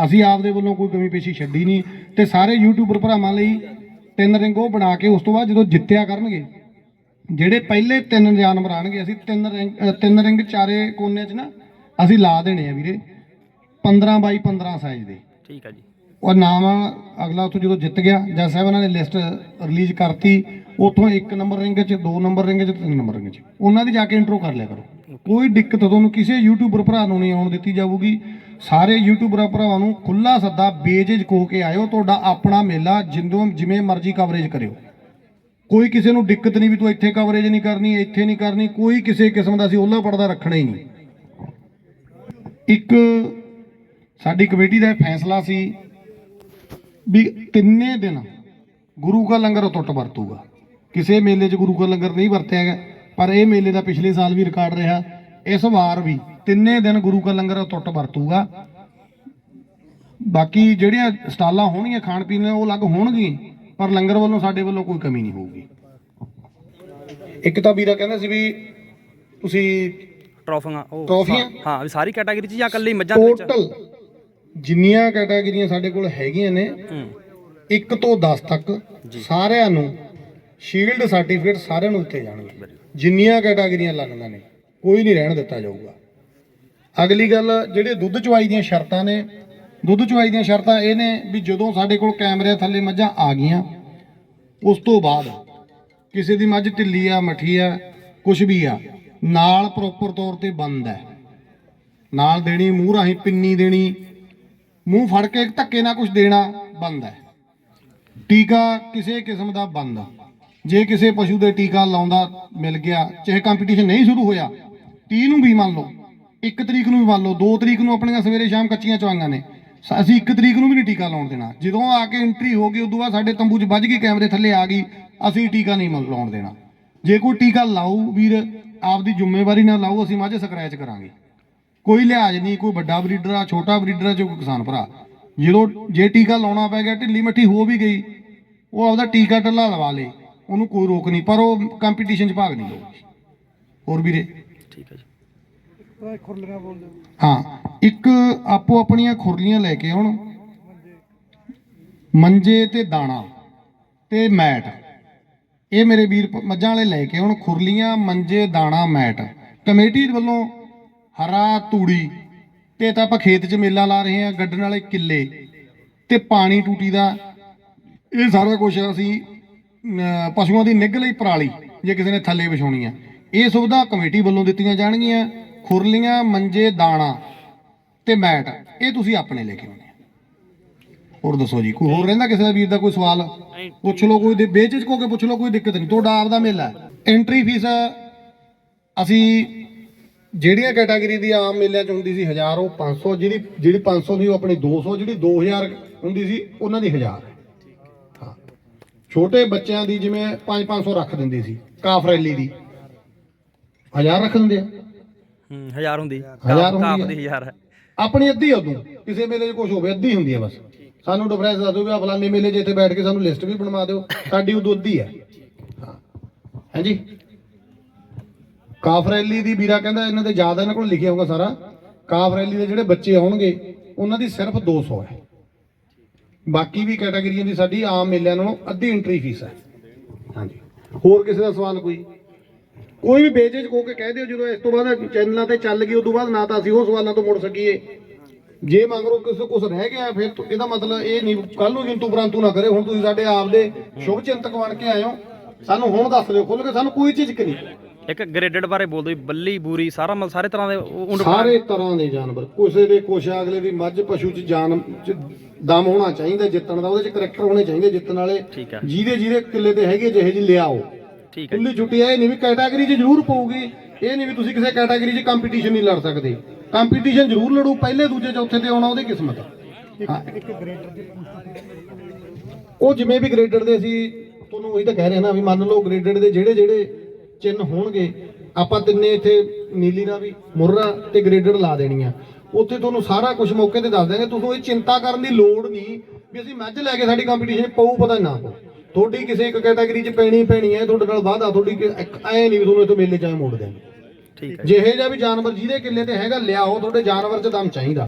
ਅਸੀਂ ਆਪਦੇ ਵੱਲੋਂ ਕੋਈ ਕਮੀ ਪੇਸ਼ੀ ਛੱਡੀ ਨਹੀਂ ਤੇ ਸਾਰੇ ਯੂਟਿਊਬਰ ਭਰਾਵਾਂ ਲਈ ਤਿੰਨ ਰਿੰਗ ਉਹ ਬਣਾ ਕੇ ਉਸ ਤੋਂ ਬਾਅਦ ਜਦੋਂ ਜਿੱਤਿਆ ਕਰਨਗੇ, ਜਿਹੜੇ ਪਹਿਲੇ ਤਿੰਨ ਜਾਨਵਰ ਆਣਗੇ, ਅਸੀਂ ਤਿੰਨ ਰਿੰਗ ਤਿੰਨ ਰਿੰਗ ਚਾਰੇ ਕੋਨੇ 'ਚ ਨਾ ਅਸੀਂ ਲਾ ਦੇਣੇ ਆ ਵੀਰੇ। 15 ਬਾਈ 15 ਸਾਈਜ਼ ਦੇ। ਠੀਕ ਆ ਜੀ। ਉਹ ਨਾਮ ਅਗਲਾ ਉੱਥੋਂ ਜਦੋਂ ਜਿੱਤ ਗਿਆ ਜੱਜ ਸਾਹਿਬਾਨਾਂ ਨੇ ਲਿਸਟ ਰਿਲੀਜ਼ ਕਰਤੀ ਉੱਥੋਂ ਇੱਕ ਨੰਬਰ ਰਿੰਗ 'ਚ ਦੋ ਨੰਬਰ ਰਿੰਗ 'ਚ ਤਿੰਨ ਨੰਬਰ ਰਿੰਗ 'ਚ। ਉਹਨਾਂ ਦੀ ਜਾ ਕੇ ਇੰਟਰੋ ਕਰ ਲਿਆ ਕਰੋ। ਕੋਈ ਦਿੱਕਤ ਤੁਹਾਨੂੰ ਕਿਸੇ ਯੂਟਿਊਬਰ ਭਰਾ ਨੂੰ ਨਹੀਂ ਆਉਣ ਦਿੱਤੀ ਜਾਊਗੀ। ਸਾਰੇ ਯੂਟਿਊਬਰ ਭਰਾਵਾਂ ਨੂੰ ਖੁੱਲਾ ਸੱਦਾ ਬੇਝਿਜਕ ਕੋ ਕੇ ਆਇਓ ਤੁਹਾਡਾ ਆਪਣਾ ਮੇਲਾ ਜਿੰਦੋਂ ਜਿਵੇਂ ਮਰਜ਼ੀ ਕਵਰੇਜ ਕਰਿਓ। ਕੋਈ ਕਿਸੇ ਨੂੰ ਦਿੱਕਤ ਨਹੀਂ ਵੀ ਤੂੰ ਇੱਥੇ ਕਵਰੇਜ ਨਹੀਂ ਕਰਨੀ ਇੱਥੇ ਨਹੀਂ ਕਰਨੀ ਕੋਈ ਕਿਸੇ ਕਿਸਮ ਦਾ ਅਸੀਂ ਉਹਲਾ ਪੜਦਾ ਰੱਖਣਾ ਹੀ ਨਹੀਂ। ਇੱਕ ਸਾਡੀ ਕਮੇਟੀ ਦਾ ਫੈਸਲਾ ਸੀ ਵੀ ਤਿੰਨੇ ਦਿਨ ਗੁਰੂ ਕਾ ਲੰਗਰ ਅਟੁੱਟ ਵਰਤੂਗਾ। ਕਿਸੇ ਮੇਲੇ 'ਚ ਗੁਰੂ ਕਾ ਲੰਗਰ ਨਹੀਂ ਵਰਤਿਆ ਗਿਆ ਪਰ ਇਹ ਮੇਲੇ ਦਾ ਪਿਛਲੇ ਸਾਲ ਵੀ ਰਿਕਾਰਡ ਰਿਹਾ। ਇਸ ਵਾਰ ਵੀ ਤਿੰਨੇ ਦਿਨ ਗੁਰੂ ਕਾ ਲੰਗਰ ਅਟੁੱਟ ਵਰਤੂਗਾ। ਬਾਕੀ ਜਿਹੜੀਆਂ ਸਟਾਲਾਂ ਹੋਣਗੀਆਂ ਖਾਣ ਪੀਣ ਉਹ ਅਲੱਗ ਹੋਣਗੀਆਂ ਪਰ ਲੰਗਰ ਵੱਲੋਂ ਸਾਡੇ ਵੱਲੋਂ ਕੋਈ ਕਮੀ ਨਹੀਂ ਹੋਊਗੀ। ਇੱਕ ਤਾਂ ਵੀਰਾ ਕਹਿੰਦਾ ਸੀ ਵੀ ਤੁਸੀਂ ਟਰੋਫੀਆਂ ਉਹ ਟਰੋਫੀਆਂ? ਹਾਂ ਵੀ ਸਾਰੀ ਕੈਟਾਗਰੀ ਚ ਜਾਂ ਇਕੱਲੀ ਮੱਝਾਂ ਦੇ ਵਿੱਚ? ਟੋਟਲ ਜਿੰਨੀਆਂ ਕੈਟਾਗਰੀਆਂ ਸਾਡੇ ਕੋਲ ਹੈਗੀਆਂ ਨੇ 1 ਤੋਂ 10 ਤੱਕ ਸਾਰਿਆਂ ਨੂੰ ਸ਼ੀਲਡ ਸਰਟੀਫਿਕੇਟ ਸਾਰਿਆਂ ਨੂੰ ਦਿੱਤੇ ਜਾਣਗੇ। ਜਿੰਨੀਆਂ ਕੈਟਾਗਰੀਆਂ ਲੱਗਦੀਆਂ ਨੇ ਕੋਈ ਨਹੀਂ ਰਹਿਣ ਦਿੱਤਾ ਜਾਊਗਾ। ਅਗਲੀ ਗੱਲ ਜਿਹੜੇ ਦੁੱਧ ਚਵਾਈ ਦੀਆਂ ਸ਼ਰਤਾਂ ਨੇ ਦੁੱਧ ਚਵਾਈ ਦੀਆਂ ਸ਼ਰਤਾਂ ਇਹ ਨੇ ਵੀ ਜਦੋਂ ਸਾਡੇ ਕੋਲ ਕੈਮਰੇ ਥੱਲੇ ਮੱਝਾਂ ਆ ਗਈਆਂ ਉਸ ਤੋਂ ਬਾਅਦ ਕਿਸੇ ਦੀ ਮੱਝ ਢਿੱਲੀ ਆ ਮੱਠੀ ਆ ਕੁਝ ਵੀ ਆ ਨਾਲ ਪ੍ਰੋਪਰ ਤੌਰ ਤੇ ਬੰਦ ਹੈ। ਨਾਲ ਦੇਣੀ ਮੂੰਹ ਰਾਹੀਂ ਪਿੰਨੀ ਦੇਣੀ ਮੂੰਹ ਫੜ ਕੇ ਧੱਕੇ ਨਾਲ ਕੁਝ ਦੇਣਾ ਬੰਦ ਹੈ। ਟੀਕਾ ਕਿਸੇ ਕਿਸਮ ਦਾ ਬੰਦ। ਆ। ਜੇ ਕਿਸੇ ਪਸ਼ੂ ਦੇ ਟੀਕਾ ਲਾਉਂਦਾ ਮਿਲ ਗਿਆ, ਚਾਹੇ ਕੰਪੀਟੀਸ਼ਨ ਨਹੀਂ ਸ਼ੁਰੂ ਹੋਇਆ 30 ਨੂੰ ਵੀ ਮੰਨ ਲਓ 1 ਤਰੀਕ ਨੂੰ ਵੀ ਮੰਨ ਲਓ 2 ਤਰੀਕ ਨੂੰ ਆਪਣੀਆਂ ਸਵੇਰੇ ਸ਼ਾਮ ਕੱਚੀਆਂ ਚਵਾਈਆਂ ਨੇ ਅਸੀਂ 1 ਤਰੀਕ ਨੂੰ ਵੀ ਨਹੀਂ ਟੀਕਾ ਲਾਉਣ ਦੇਣਾ। ਜਦੋਂ ਆ ਕੇ ਐਂਟਰੀ ਹੋ ਗਈ, ਉਦੋਂ ਬਾਅਦ ਸਾਡੇ ਤੰਬੂ 'ਚ ਵੱਜ ਗਈ, ਕੈਮਰੇ ਥੱਲੇ ਆ ਗਈ, ਅਸੀਂ ਟੀਕਾ ਨਹੀਂ ਲਾਉਣ ਦੇਣਾ। ਜੇ ਕੋਈ ਟੀਕਾ ਲਾਊ ਵੀਰ, ਆਪਦੀ ਜ਼ਿੰਮੇਵਾਰੀ ਨਾਲ ਲਾਊ, ਅਸੀਂ ਮਾਝੇ ਸਕ੍ਰੈਚ ਕਰਾਂਗੇ। ਕੋਈ ਲਿਹਾਜ਼ ਨਹੀਂ ਕੋਈ ਵੱਡਾ ਬਰੀਡਰ ਆ ਛੋਟਾ ਬਰੀਡਰ ਆ ਜੋ ਕੋਈ ਕਿਸਾਨ ਭਰਾ। ਜਦੋਂ ਜੇ ਟੀਕਾ ਲਾਉਣਾ ਪੈ ਗਿਆ ਢਿੱਲੀ ਮੱਠੀ ਹੋ ਵੀ ਗਈ ਉਹ ਆਪਦਾ ਟੀਕਾ ਟੱਲਾ ਲਵਾ ਲੇ ਉਹਨੂੰ ਕੋਈ ਰੋਕ ਨਹੀਂ ਪਰ ਉਹ ਕੰਪੀਟੀਸ਼ਨ 'ਚ ਭਾਗ ਨਹੀਂ ਲਊਗੀ। ਹੋਰ ਵੀਰੇ? ਠੀਕ ਹੈ ਜੀ। ਹਾਂ ਇੱਕ ਆਪੋ ਆਪਣੀਆਂ ਖੁਰਲੀਆਂ ਲੈ ਕੇ ਆਉਣ। ਮੰਜੇ ਤੇ ਦਾਣਾ ਤੇ ਮੈਟ। ਇਹ ਮੇਰੇ ਵੀਰ ਮੱਝਾਂ ਵਾਲੇ ਲੈ ਕੇ ਆਉਣ ਖੁਰਲੀਆਂ ਮੰਜੇ ਦਾਣਾ ਮੈਟ। ਕਮੇਟੀ ਵੱਲੋਂ ਹਰਾ ਤੂੜੀ ਤੇ ਤਾਂ ਆਪਾਂ ਖੇਤ 'ਚ ਮੇਲਾ ਲਾ ਰਹੇ ਹਾਂ ਗੱਡਣ ਵਾਲੇ ਕਿੱਲੇ ਤੇ ਪਾਣੀ ਟੂਟੀ ਦਾ ਇਹ ਸਾਰਾ ਕੁਝ ਅਸੀਂ ਪਸ਼ੂਆਂ ਦੀ ਨਿੱਘ ਲਈ ਪਰਾਲੀ ਜੇ ਕਿਸੇ ਨੇ ਥੱਲੇ ਵਿਛਾਉਣੀ ਆ। ਇਹ ਸੁਵਿਧਾ ਕਮੇਟੀ ਵੱਲੋਂ ਦਿੱਤੀਆਂ ਜਾਣਗੀਆਂ ਖੁਰਲੀਆਂ ਮੰਜੇ ਦਾਣਾ ਤੇ ਮੈਟ ਇਹ ਤੁਸੀਂ ਆਪਣੇ ਲੈ ਕੇ ਆਉਣੇ। ਹੋਰ ਦੱਸੋ ਜੀ ਕੋਈ ਹੋਰ ਰਹਿੰਦਾ ਕਿਸੇ ਦਾ ਵੀਰ ਦਾ ਕੋਈ ਸਵਾਲ? ਪੁੱਛ ਲਓ ਕੋਈ ਦੇ ਬੇਚਿਜ ਕੋ ਕੇ ਪੁੱਛ ਲਓ ਕੋਈ ਦਿੱਕਤ ਨਹੀਂ ਤੁਹਾਡਾ ਆਪਦਾ ਮੇਲਾ ਹੈ। ਐਂਟਰੀ ਫੀਸ ਅਸੀਂ ਜਿਹੜੀਆਂ ਕੈਟਾਗਰੀ ਦੀ ਆਮ ਮੇਲਿਆਂ 'ਚ ਹੁੰਦੀ ਸੀ 1000 ਉਹ 500 ਜਿਹੜੀ ਜਿਹੜੀ 500 ਦੀ ਉਹ ਆਪਣੀ 200 ਜਿਹੜੀ 2000 ਹੁੰਦੀ ਸੀ ਉਹਨਾਂ ਦੀ 1000 ਹਾਂ। ਛੋਟੇ ਬੱਚਿਆਂ ਦੀ ਜਿਵੇਂ 5-500 ਰੱਖ ਦਿੰਦੀ ਸੀ ਕਾਫ ਰੈਲੀ ਦੀ। 1000 ਰੱਖ ਦਿੰਦੇ ਆ। ਹੂੰ ਹਜ਼ਾਰ ਹੁੰਦੀ। ਕਾਫ ਹੈ। ਦੀ ਹਜ਼ਾਰ ਹੈ। ਆਪਣੀ ਅੱਧੀ ਉਦੋਂ। ਕਿਸੇ ਮੇਲੇ 'ਚ ਕੁਝ ਹੋਵੇ ਅੱਧੀ ਹੁੰਦੀ ਹੈ ਬਸ। ਸਾਨੂੰ ਡਿਫਰੈਂਸ ਦੱਸ ਦਿਓ ਵੀ ਆਹ ਫਲਾਣੇ ਮੇਲੇ 'ਚ ਇੱਥੇ ਬੈਠ ਕੇ ਸਾਨੂੰ ਲਿਸਟ ਵੀ ਬਣਵਾ ਦਿਓ। ਸਾਡੀ ਉਦੋਂ ਅੱਧੀ ਹੈ। ਹਾਂ ਹਾਂਜੀ ਕਾਫ ਰੈਲੀ ਦੀ ਵੀਰਾ ਕਹਿੰਦਾ ਇਹਨਾਂ ਦੇ ਜ਼ਿਆਦਾ ਇਹਨਾਂ ਕੋਲ ਲਿਖਿਆ ਹੋਊਗਾ ਸਾਰਾ। ਕਾਫ ਰੈਲੀ ਦੇ ਜਿਹੜੇ ਬੱਚੇ ਆਉਣਗੇ, ਉਹਨਾਂ ਦੀ ਸਿਰਫ 200 ਹੈ। ਬਾਕੀ ਵੀ ਕੈਟਾਗਰੀਆਂ ਦੀ ਸਾਡੀ ਆਮ ਮੇਲਿਆਂ ਨਾਲੋਂ ਅੱਧੀ ਐਂਟਰੀ ਫੀਸ ਹੈ। ਹਾਂਜੀ। ਹੋਰ ਕਿਸੇ ਦਾ ਸਵਾਲ ਕੋਈ? ਕੋਈ ਵੀ ਬੇਜੇਜ ਕੋ ਕੇ ਕਹਿ ਦਿਓ, ਜਦੋਂ ਇਸ ਤੋਂ ਬਾਅਦ ਚੈਨਲਾਂ ਤੇ ਚੱਲ ਗਈ, ਉਦੋਂ ਬਾਅਦ ਨਾ ਤਾਂ ਅਸੀਂ ਉਹ ਸਵਾਲਾਂ ਤੋਂ ਮੁੜ ਸਕੀਏ। ਜੇ ਮੰਗਰੋ ਕਿਸੇ ਕੁਝ ਰਹਿ ਗਿਆ, ਫਿਰ ਇਹਦਾ ਮਤਲਬ ਇਹ ਨਹੀਂ ਕੱਲ ਨੂੰ ਕਿੰਤੂ ਪਰੰਤੂ ਨਾ ਕਰੇ, ਹੁਣ ਤੁਸੀਂ ਸਾਡੇ ਆਪ ਦੇ ਸ਼ੁਭ ਚਿੰਤਕ ਬਣ ਕੇ ਆਏ ਹੋ। ਸਾਨੂੰ ਹੁਣ ਦੱਸ ਦਿਓ ਖੁੱਲ ਕੇ ਸਾਨੂੰ ਕੋਈ ਚੀਜ਼ ਨਹੀਂ। ਇੱਕ ਗ੍ਰੇਡਡ ਬਾਰੇ ਬੋਲ ਦਿਓ ਜੀ, ਬੱਲੀ ਬੂਰੀ ਸਾਰਾ ਮਲ ਸਾਰੇ ਤਰ੍ਹਾਂ ਦੇ ਉਂਡ ਸਾਰੇ ਤਰ੍ਹਾਂ ਦੇ ਜਾਨਵਰ ਕਿਸੇ ਦੇ ਕੁਛ ਆ, ਅਗਲੇ ਦੀ ਮੱਝ ਪਸ਼ੂ ਚ ਜਾਨ ਚ ਦਮ ਹੋਣਾ ਚਾਹੀਦਾ ਜਿੱਤਣ ਦਾ ਉਹਦੇ ਚ ਕਰੈਕਟਰ ਹੋਣੇ ਚਾਹੀਦੇ ਜਿੱਤਣ ਵਾਲੇ। ਠੀਕ ਹੈ। ਜਿਹਦੇ ਜਿਹਦੇ ਕਿੱਲੇ ਤੇ ਹੈਗੇ ਜਿਹੇ ਜੀ ਲਿਆਓ। ਠੀਕ ਹੈ। ਖੁੱਲੀ ਛੁੱਟੀ ਇਹ ਨਹੀਂ ਵੀ ਕੈਟਾਗਰੀ 'ਚ ਜ਼ਰੂਰ ਪਊਗੀ ਇਹ ਨਹੀਂ ਵੀ ਤੁਸੀਂ ਕਿਸੇ ਕੈਟਾਗਰੀ 'ਚ ਕੰਪੀਟੀਸ਼ਨ ਨਹੀਂ ਲੜ ਸਕਦੇ। ਕੰਪੀਟੀਸ਼ਨ ਜ਼ਰੂਰ ਲੜੂ ਪਹਿਲੇ ਦੂਜੇ ਚੌਥੇ ਤੇ ਆਉਣਾ ਉਹਦੀ ਕਿਸਮਤ। ਹੈ। ਉਹ ਜਿਵੇਂ ਵੀ ਗ੍ਰੇਡਡ ਦੇ ਅਸੀਂ ਤੁਹਾਨੂੰ ਉਹੀ ਤਾਂ ਕਹਿ ਰਹੇ ਨਾ ਵੀ ਮੰਨ ਲਓ ਗ੍ਰੇਡਡ ਦੇ ਜਿਹੜੇ ਜਿਹੜੇ ਚਿੰਨ ਹੋਣਗੇ ਆਪਾਂ ਤਿੰਨੇ ਇੱਥੇ ਨੀਲੀ ਨਾਲ ਵੀ ਮੁਰਰਾ ਤੇ ਗ੍ਰੇਡਡ ਲਾ ਦੇਣੀਆਂ। ਉੱਥੇ ਤੁਹਾਨੂੰ ਸਾਰਾ ਕੁਝ ਮੌਕੇ ਤੇ ਦੱਸ ਦਿਆਂਗੇ। ਤੁਹਾਨੂੰ ਇਹ ਚਿੰਤਾ ਕਰਨ ਦੀ ਲੋੜ ਨਹੀਂ ਵੀ ਅਸੀਂ ਮੱਝ ਲੈ ਕੇ ਸਾਡੀ ਕੰਪੀਟੀਸ਼ਨ ਪਊ ਪਤਾ ਨਾ ਪਊ ਤੁਹਾਡੀ ਕਿਸੇ ਇੱਕ ਕੈਟਾਗਰੀ 'ਚ ਪੈਣੀ ਪੈਣੀ ਹੈ ਤੁਹਾਡੇ ਨਾਲ ਵਾਅਦਾ ਤੁਹਾਡੀ ਐ ਨਹੀਂ ਵੀ ਤੁਹਾਨੂੰ ਇੱਥੋਂ ਮੇਲੇ 'ਚ ਐ ਮੋੜ ਦੇਣਗੇ ਠੀਕ ਹੈ। ਜਿਹੇ ਜਿਹਾ ਵੀ ਜਾਨਵਰ ਜਿਹਦੇ ਕਿੱਲੇ ਤੇ ਹੈਗਾ ਲਿਆਓ ਤੁਹਾਡੇ ਜਾਨਵਰ 'ਚ ਦਮ ਚਾਹੀਦਾ।